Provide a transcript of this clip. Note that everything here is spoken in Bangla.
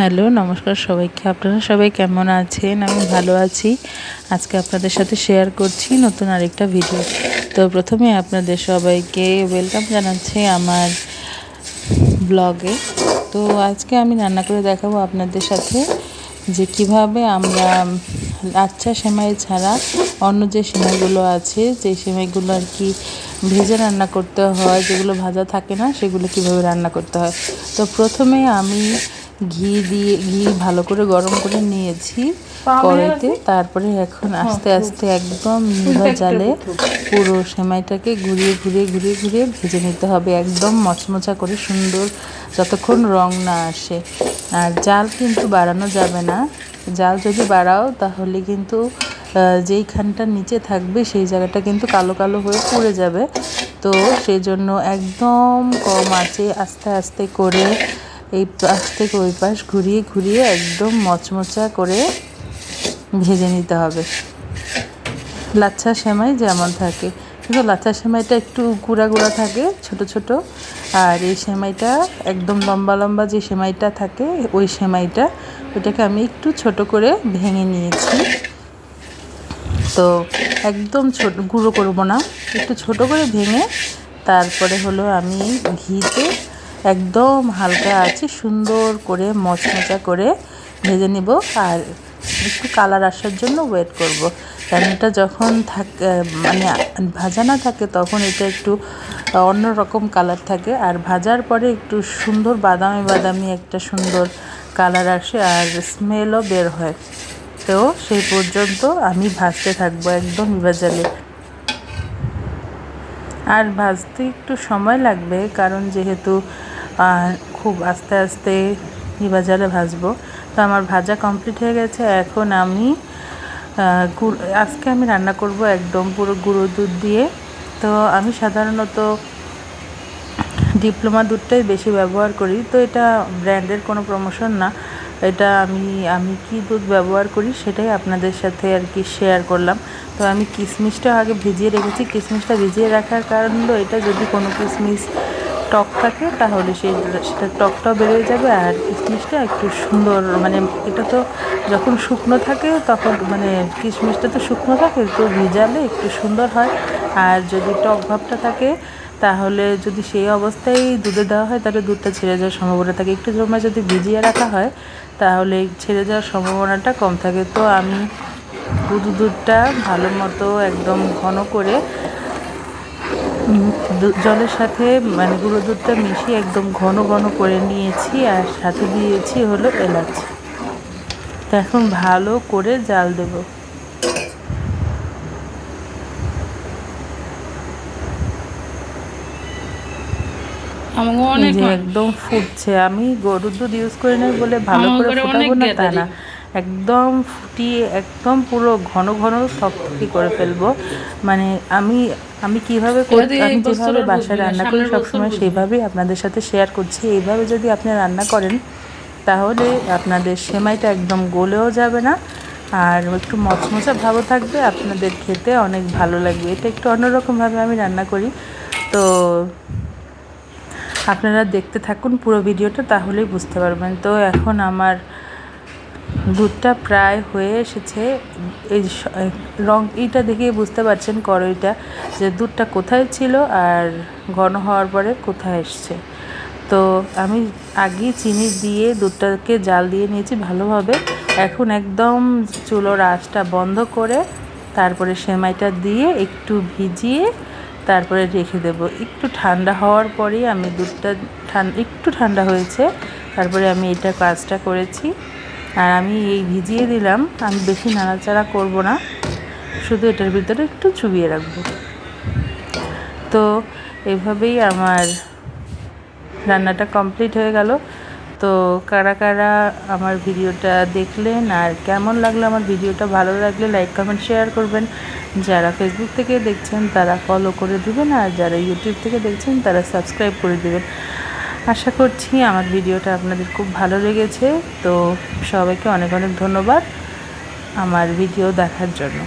হ্যালো, নমস্কার সবাইকে। আপনারা সবাই কেমন আছেন? আমি ভালো আছি। আজকে আপনাদের সাথে শেয়ার করছি নতুন আরেকটা ভিডিও তো প্রথমে আপনাদের সবাইকে ওয়েলকাম জানাচ্ছি আমার ব্লগে তো আজকে আমি রান্না করে দেখাবো আপনাদের সাথে যে কীভাবে আমরা আচ্ছা সেমাই ছাড়া অন্য যে সেমাইগুলো আছে, যে সেমাইগুলো আর কি ভেজে রান্না করতে হয়, যেগুলো ভাজা থাকে না, সেগুলো কীভাবে রান্না করতে হয়। তো প্রথমে আমি ঘি দিয়ে ঘি ভালো করে গরম করে নিয়েছি কড়াইতে। তারপরে এখন আস্তে আস্তে একদম নিভা জালে পুরো সেমাইটাকে ঘুরিয়ে ঘুরিয়ে ঘুরিয়ে ঘুরিয়ে ভেজে নিতে হবে একদম মচমচা করে সুন্দর যতক্ষণ রং না আসে। আর জাল কিন্তু বাড়ানো যাবে না। জাল যদি বাড়াও তাহলে কিন্তু যেইখানটা নিচে থাকবে সেই জায়গাটা কিন্তু কালো কালো হয়ে পড়ে যাবে। তো সেই জন্য একদম কম আছে আস্তে আস্তে করে এই পাশ থেকে ওই পাশ ঘুরিয়ে ঘুরিয়ে একদম মচমচা করে ভেজে নিতে হবে। লাচ্ছা সেমাই যেমন থাকে। কিন্তু লাচ্ছা সেমাইটা একটু গুঁড়া গুঁড়া থাকে, ছোট ছোট। আর এই সেমাইটা একদম লম্বা লম্বা যে সেমাইটা থাকে, ওই সেমাইটা, ওইটাকে আমি একটু ছোট করে ভেঙে নিয়েছি। তো একদম ছোট, গুঁড়ো করব না। একটু ছোট করে ভেঙে তারপরে হলো আমি ঘিতে একদম হালকা আছে, সুন্দর করে মচমচা করে ভেজে নিব আর একটু কালার আসার জন্য ওয়েট করব। কারণ এটা যখন থাকে মানে ভাজা না থাকে তখন এটা একটু অন্য রকম কালার থাকে। আর ভাজার পরে একটু সুন্দর বাদামি বাদামি একটা সুন্দর কালার আসে আর স্মেলও বের হয়। তো সেই পর্যন্ত আমি ভাজতে থাকব একদম ভাজালে। আর ভাজতে একটু সময় লাগবে কারণ যেহেতু খুব আস্তে আস্তে বাজারে ভাজবো। তো আমার ভাজা কমপ্লিট হয়ে গেছে। এখন আমি আজকে আমি রান্না করব একদম পুরো গুঁড়ো দুধ দিয়ে। তো আমি সাধারণত ডিপ্লোমা দুধটাই বেশি ব্যবহার করি। তো এটা ব্র্যান্ডের কোনো প্রমোশন না। এটা আমি আমি কি দুধ ব্যবহার করি সেটাই আপনাদের সাথে আর কি শেয়ার করলাম। তো আমি কিশমিশটা আগে ভিজিয়ে রেখেছি। কিশমিশটা ভিজিয়ে রাখার কারণ হলো এটা যদি কোনো কিশমিশ টক থাকে, তাহলে সেই সেটা টকটাও বেড়ে যাবে আর কিশমিশটা একটু সুন্দর মানে এটা তো যখন শুকনো থাকে তখন মানে কিশমিশটা তো শুকনো থাকে, তো ভিজালে একটু সুন্দর হয়। আর যদি টক ভাবটা থাকে, তাহলে যদি সেই অবস্থায় দুধে দেওয়া হয়, তাহলে দুধটা ছেড়ে যাওয়ার সম্ভাবনা থাকে। একটু সময় যদি ভিজিয়ে রাখা হয়, তাহলে ছেড়ে যাওয়ার সম্ভাবনাটা কম থাকে। তো আমি দুধ দুধটা ভালো মতো একদম ঘন করে জলের সাথে মানে গুঁড়ো দুধটা মিশিয়ে একদম ঘন ঘন করে নিয়েছি আর সাথে দিয়েছি হলো এলাচ। তো এখন ভালো করে জাল দেব। একদম ফুটছে। আমি গরুর দুধ ইউজ করি না বলে ভালো করে ফোটাবো না তা না। একদম ফুটিয়ে একদম পুরো ঘন ঘন শক্তি করে ফেলব। মানে আমি আমি কীভাবে করি আমি যেভাবে বাসায় রান্না করি সবসময় সেইভাবেই আপনাদের সাথে শেয়ার করছি। এইভাবে যদি আপনি রান্না করেন তাহলে আপনাদের সেমাইটা একদম গলেও যাবে না। আর একটু মচমচা ভাবও থাকবে আপনাদের খেতে অনেক ভালো লাগবে। এটা একটু অন্যরকমভাবে আমি রান্না করি। তো আপনারা দেখতে থাকুন পুরো ভিডিওটা তাহলেই বুঝতে পারবেন। তো এখন আমার দুধটা প্রায় হয়ে এসেছে। এই রং, এইটা দেখেই বুঝতে পারছেন কড়াইটা যে দুধটা কোথায় ছিল আর ঘন হওয়ার পরে কোথায় এসছে। তো আমি আগেই চিনি দিয়ে দুধটাকে জাল দিয়ে নিয়েছি ভালোভাবে। এখন একদম চুলোর আঁচটা বন্ধ করে তারপরে সেমাইটা দিয়ে একটু ভিজিয়ে তারপরে রেখে দেব। একটু ঠান্ডা হওয়ার পরেই আমি দুধটা ঠান্ডা একটু ঠান্ডা হয়েছে, তারপরে আমি এটা কাজটা করেছি। আর আমি এই ভিজিয়ে দিলাম। আমি বেশি নাড়াচাড়া করব না। শুধু এটার ভিতরে একটু চুবিয়ে রাখব। তো এভাবেই আমার রান্নাটা কমপ্লিট হয়ে গেল। তো কারা কারা আমার ভিডিওটা দেখলেন আর কেমন লাগল আমার ভিডিওটা, ভালো লাগলে লাইক, কমেন্ট, শেয়ার করবেন। যারা ফেসবুক থেকে দেখছেন তারা ফলো করে দেবেন আর যারা ইউটিউব থেকে দেখছেন তারা সাবস্ক্রাইব করে দেবেন। আশা করছি আমার ভিডিওটা আপনাদের খুব ভালো লেগেছে। তো সবাইকে অনেক অনেক ধন্যবাদ আমার ভিডিও দেখার জন্য।